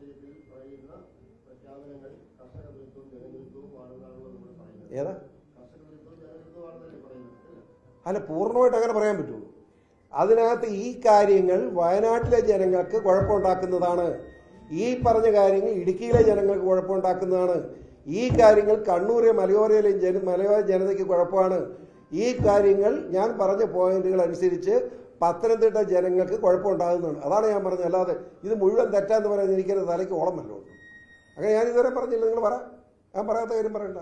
വിഷയത്തിൽ പറയുന്ന പ്രഖ്യാപനങ്ങൾ കർഷക വിരുദ്ധവും ജനവിരുദ്ധവുമാണെന്നാണല്ലോ നമ്മൾ പറയുന്നത്. ഏതാ? കർഷക വിരുദ്ധവും ജനവിരുദ്ധവുമാണെന്നല്ലേ പറയുന്നത് അല്ല? പൂർണമായിട്ട് അങ്ങനെ പറയാൻ പറ്റുള്ളൂ. അതിനകത്ത് ഈ കാര്യങ്ങൾ വയനാട്ടിലെ ജനങ്ങൾക്ക് കുഴപ്പമുണ്ടാക്കുന്നതാണ്. ഈ പറഞ്ഞ കാര്യങ്ങൾ ഇടുക്കിയിലെ ജനങ്ങൾക്ക് കുഴപ്പമുണ്ടാക്കുന്നതാണ്. ഈ കാര്യങ്ങൾ കണ്ണൂരെ മലയോരയിലെ ജന മലയോര ജനതയ്ക്ക് കുഴപ്പമാണ്. ഈ കാര്യങ്ങൾ ഞാൻ പറഞ്ഞ പോയിന്റുകൾ അനുസരിച്ച് പത്തനംതിട്ട ജനങ്ങൾക്ക് കുഴപ്പമുണ്ടാകുന്നതാണ്. അതാണ് ഞാൻ പറഞ്ഞത്. അല്ലാതെ ഇത് മുഴുവൻ തെറ്റാന്ന് പറയുന്നത് എനിക്കൊരു തലയ്ക്ക് ഓളമല്ലോ. അങ്ങനെ ഞാൻ ഇതുവരെ പറഞ്ഞില്ല. നിങ്ങൾ പറ. ഞാൻ പറയാത്ത കാര്യം പറയണ്ട.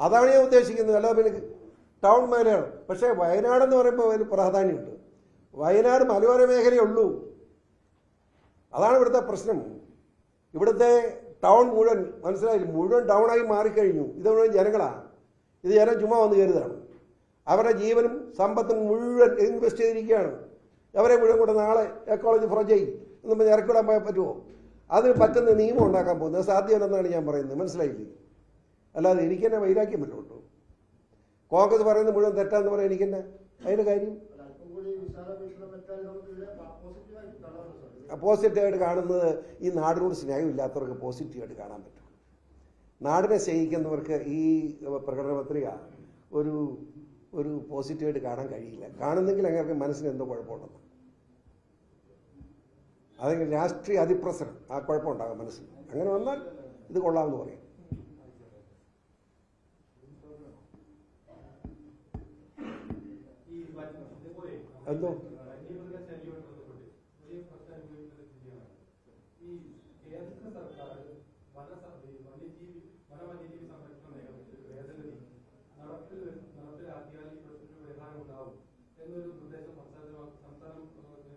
അതാണ് ഞാൻ ഉദ്ദേശിക്കുന്നത്. അല്ലാതെ പിന്നെ ടൗൺ മേഖലയാണ്. പക്ഷേ വയനാടെന്ന് പറയുമ്പോൾ അതിന് പ്രാധാന്യമുണ്ട്. വയനാട് മലയോര മേഖലയേ ഉള്ളൂ അതാണ് ഇവിടുത്തെ പ്രശ്നം. ഇവിടുത്തെ ടൗൺ മുഴുവൻ മനസ്സിലായില്ല? മുഴുവൻ ടൗണായി മാറിക്കഴിഞ്ഞു. ഇത് മുഴുവൻ ജനങ്ങളാണ് ഇത് ജനം ചുമ്മാ വന്ന് കയറുന്നതാണ് അവരുടെ ജീവനും സമ്പത്തും മുഴുവൻ ഇൻവെസ്റ്റ് ചെയ്തിരിക്കുകയാണ്. അവരെ മുഴുവൻ കൂടെ നാളെ എക്കോളജി പ്രൊജക്ട് എന്ന് പറഞ്ഞ് ഇറക്കിവിടാൻ പോയാൽ പറ്റുമോ അതിന് പറ്റുന്ന നിയമം ഉണ്ടാക്കാൻ പോകുന്നത് സാധ്യമല്ലെന്നാണ് ഞാൻ പറയുന്നത്. മനസ്സിലായില്ലേ? അല്ലാതെ എനിക്ക് തന്നെ വൈരാഗ്യം ഉണ്ടോ കോൺഗ്രസ് പറയുന്നത് മുഴുവൻ തെറ്റാന്ന് പറയാൻ എനിക്ക് തന്നെ അതിന്റെ കാര്യം പോസിറ്റീവായിട്ട് കാണുന്നത് ഈ നാടിനോട് സ്നേഹമില്ലാത്തവർക്ക് പോസിറ്റീവായിട്ട് കാണാൻ പറ്റും. നാടിനെ സ്നേഹിക്കുന്നവർക്ക് ഈ പ്രകടന പത്രിക ഒരു ഒരു പോസിറ്റീവായിട്ട് കാണാൻ കഴിയില്ല. കാണുന്നെങ്കിൽ അങ്ങനെ മനസ്സിന് എന്തോ കുഴപ്പമുണ്ടെന്ന്. അതെങ്കിൽ രാഷ്ട്രീയ അതിപ്രസരം ആ കുഴപ്പമുണ്ടാകാം മനസ്സിൽ അങ്ങനെ വന്നാൽ ഇത് കൊള്ളാമെന്ന് പറയും. എന്തോ? എന്നൊരു നിർദ്ദേശം സംസ്ഥാനം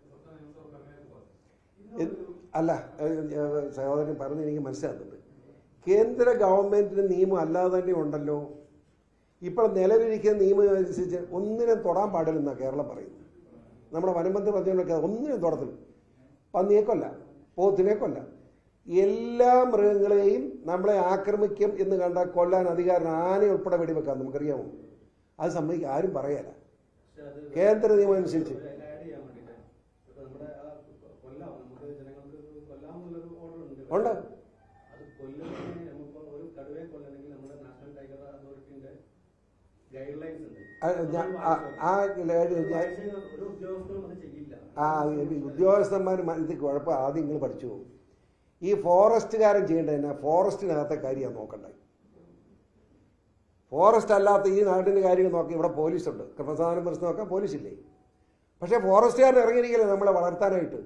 സംസ്ഥാന നിയമസഭ പ്രമേയം പറഞ്ഞു എൻ- അല്ല സഹോദരൻ പറഞ്ഞ് എനിക്ക് മനസ്സിലാകുന്നുണ്ട് കേന്ദ്ര ഗവൺമെന്റിന് നിയമം അല്ലാതെ തന്നെ ഉണ്ടല്ലോ. ഇപ്പോൾ നിലവിലിരിക്കുന്ന നിയമം അനുസരിച്ച് ഒന്നിനും തൊടാൻ പാടില്ലെന്നാണ് കേരളം പറയുന്നത്. നമ്മുടെ വനംബന്ധ പദ്ധതികളൊക്കെ ഒന്നിനും തൊടത്തില്ല. പന്നിയെ കൊല്ല പോത്തിനെ കൊല്ല എല്ലാ മൃഗങ്ങളെയും നമ്മളെ ആക്രമിക്കും എന്ന് കണ്ടാൽ കൊല്ലാൻ അധികാരം ആനയുൾപ്പെടെ വെടിവെക്കാം നമുക്കറിയാമോ? അത് സമ്മതിക്കും ആരും അത് കേന്ദ്ര നിയമം അനുസരിച്ച് ഉണ്ട്. ആ ഉദ്യോഗസ്ഥന്മാർ ഇത് കുഴപ്പം ആദ്യം നിങ്ങൾ പഠിച്ചു പോകും. ഈ ഫോറസ്റ്റുകാരൻ ചെയ്യേണ്ടത് തന്നെ ഫോറസ്റ്റിനകത്തെ കാര്യമാണ് നോക്കണ്ടേ? ഫോറസ്റ്റ് അല്ലാത്ത ഈ നാട്ടിന്റെ കാര്യങ്ങൾ നോക്കി ഇവിടെ പോലീസുണ്ട്. ക്രമസാധനം പ്രശ്നം നോക്കാൻ പോലീസില്ലേ? പക്ഷേ ഫോറസ്റ്റുകാരൻ ഇറങ്ങിയിരിക്കില്ല നമ്മളെ വളർത്താനായിട്ട്?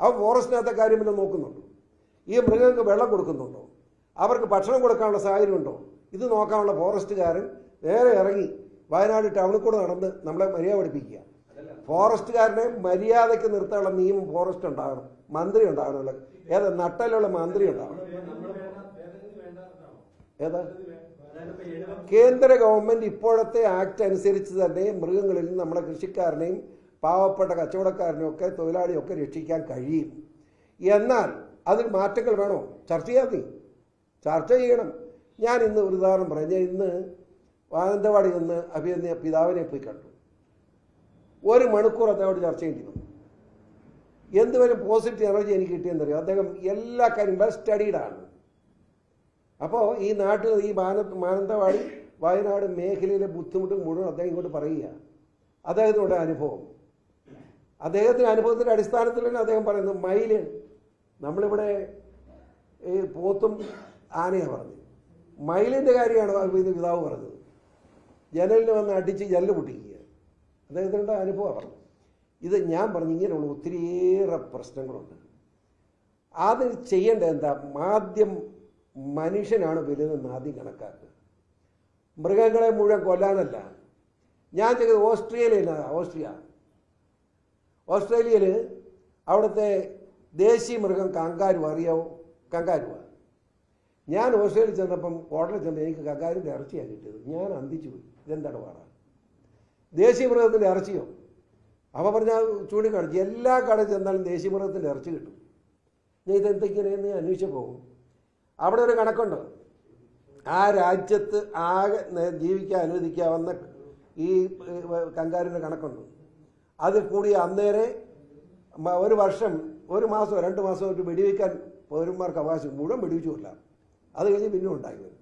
അവ ഫോറസ്റ്റിനകത്തെ കാര്യം പിന്നെ നോക്കുന്നുണ്ടോ? ഈ മൃഗങ്ങൾക്ക് വെള്ളം കൊടുക്കുന്നുണ്ടോ? അവർക്ക് ഭക്ഷണം കൊടുക്കാനുള്ള സാഹചര്യം ഉണ്ടോ ഇത് നോക്കാനുള്ള ഫോറസ്റ്റുകാരൻ നേരെ ഇറങ്ങി വയനാട് ടൗണിൽ കൂടെ നടന്ന് നമ്മളെ മര്യാദ പഠിപ്പിക്കുക. ഫോറസ്റ്റുകാരനെ മര്യാദയ്ക്ക് നിർത്താനുള്ള നിയമം ഫോറസ്റ്റ് ഉണ്ടാകണം. മന്ത്രി ഉണ്ടാകണമല്ലോ ഏതാ നട്ടലുള്ള മന്ത്രി ഉണ്ടാകണം. ഏതാ? കേന്ദ്ര ഗവൺമെന്റ് ഇപ്പോഴത്തെ ആക്ട് അനുസരിച്ച് തന്നെ മൃഗങ്ങളിൽ നിന്ന് നമ്മുടെ കൃഷിക്കാരനെയും പാവപ്പെട്ട കച്ചവടക്കാരനെയും ഒക്കെ തൊഴിലാളിയും ഒക്കെ രക്ഷിക്കാൻ കഴിയും. എന്നാൽ അതിൽ മാറ്റങ്ങൾ വേണോ? ചർച്ച ചെയ്യാൻ നീ. ചർച്ച ചെയ്യണം. ഞാൻ ഇന്ന് ഒരു ഉദാഹരണം പറയാം. ഞാൻ ഇന്ന് മാനന്തവാടി നിന്ന് അഭിനന്ദ പിതാവിനെ പോയി കണ്ടു. ഒരു മണിക്കൂർ അദ്ദേഹത്തോട് ചർച്ച ചെയ്യേണ്ടി വന്നു. എന്തുവരും പോസിറ്റീവ് എനർജി എനിക്ക് കിട്ടിയെന്നറിയോ? അദ്ദേഹം എല്ലാ കാര്യം വെൽ സ്റ്റഡീഡാണ് അപ്പോൾ ഈ നാട്ടിൽ ഈ മാന മാനന്തവാടി വയനാട് മേഖലയിലെ ബുദ്ധിമുട്ട് മുഴുവൻ അദ്ദേഹം ഇങ്ങോട്ട് പറയുക. അദ്ദേഹത്തിനുടെ അനുഭവം. അദ്ദേഹത്തിന്റെ അനുഭവത്തിന്റെ അടിസ്ഥാനത്തിൽ തന്നെ അദ്ദേഹം പറയുന്നത് മയിൽ നമ്മളിവിടെ ഈ പോത്തും ആനയാണ് പറഞ്ഞത്. മയിലിന്റെ കാര്യമാണ് ഇത് പിതാവ് പറഞ്ഞത്. ജനലിൽ വന്ന് അടിച്ച് ജല്ല് പൊട്ടിക്കുക. അദ്ദേഹത്തിന്റെ അനുഭവമാണ് പറഞ്ഞത് ഇത് ഞാൻ പറഞ്ഞു ഇങ്ങനെയുള്ള ഒത്തിരിയേറെ പ്രശ്നങ്ങളുണ്ട്. അത് ചെയ്യേണ്ടത് എന്താ? ആദ്യം മനുഷ്യനാണ് വലുതെന്ന് ആദ്യം കണക്കാക്കുക. മൃഗങ്ങളെ മുഴുവൻ കൊല്ലാനല്ല. ഞാൻ ചെയ്തത് ഓസ്ട്രേലിയയിലാണ് ഓസ്ട്രിയ. ഓസ്ട്രേലിയയിൽ അവിടുത്തെ ദേശീയ മൃഗം കങ്കാരു അറിയാവോ? കങ്കാരുവ. ഞാൻ ഓസ്ട്രേലിയയിൽ ചെന്നപ്പം ഹോട്ടലിൽ ചെന്ന എനിക്ക് കങ്കാരിന്റെ ഇറച്ചിയാണ് കിട്ടിയത്. ഞാൻ അന്തിച്ചു പോയി. ഇതെന്താണ് പാടാ ദേശീയ മൃഗത്തിന്റെ ഇറച്ചിയോ? അപ്പോൾ പറഞ്ഞാൽ ചൂണ്ടിക്കാണിച്ചു. എല്ലാ കടയിൽ ചെന്നാലും ദേശീയ മൃഗത്തിന്റെ ഇറച്ചി കിട്ടും. ഞാൻ ഇതെന്തൊക്കെയാണ് എന്ന് ഞാൻ അന്വേഷിച്ചു പോകും അവിടെ ഒരു കണക്കുണ്ട്. ആ രാജ്യത്ത് ആകെ ജീവിക്കാൻ അനുവദിക്കാവുന്ന ഈ കങ്കാരിന്റെ കണക്കുണ്ട്. അതിൽ കൂടി അന്നേരെ ഒരു വർഷം ഒരു മാസമോ രണ്ട് മാസമോ ഒരു വെടിവെക്കാൻ പൗരന്മാർക്ക് അവകാശം മുഴുവൻ വെടിവെച്ചു കൊല്ല. അത് കഴിഞ്ഞ് പിന്നെ ഉണ്ടായി വരും.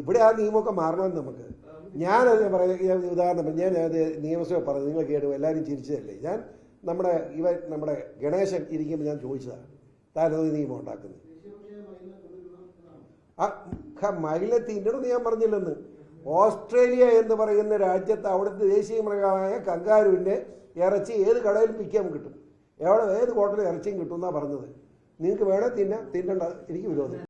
ഇവിടെ ആ നിയമമൊക്കെ മാറണമെന്ന് നമുക്ക്. ഞാനത് പറയുന്നത് ഉദാഹരണം ഞാൻ അത് നിയമസഭ പറഞ്ഞു നിങ്ങൾ കേട്ടു എല്ലാവരും ചിരിച്ചതല്ലേ? ഞാൻ നമ്മുടെ ഇവ നമ്മുടെ ഗണേശൻ ഇരിക്കുമ്പോൾ ഞാൻ ചോദിച്ചതാണ് താരതമ്യ നിയമം ഉണ്ടാക്കുന്നത് ആ മഹിള തിന്നണമെന്ന് ഞാൻ പറഞ്ഞില്ലെന്ന്. ഓസ്ട്രേലിയ എന്ന് പറയുന്ന രാജ്യത്ത് അവിടുത്തെ ദേശീയ മൃഗമായ കങ്കാരുവിന്റെ ഇറച്ചി ഏത് കടയിൽ വിൽക്കാൻ കിട്ടും. എവിടെ ഏത് ഹോട്ടലിൽ ഇറച്ചിയും കിട്ടും എന്നാണ് പറഞ്ഞത്. നിങ്ങൾക്ക് വേണേൽ തിന്നാം തിന്നണ്ട എനിക്ക് വിരോധം.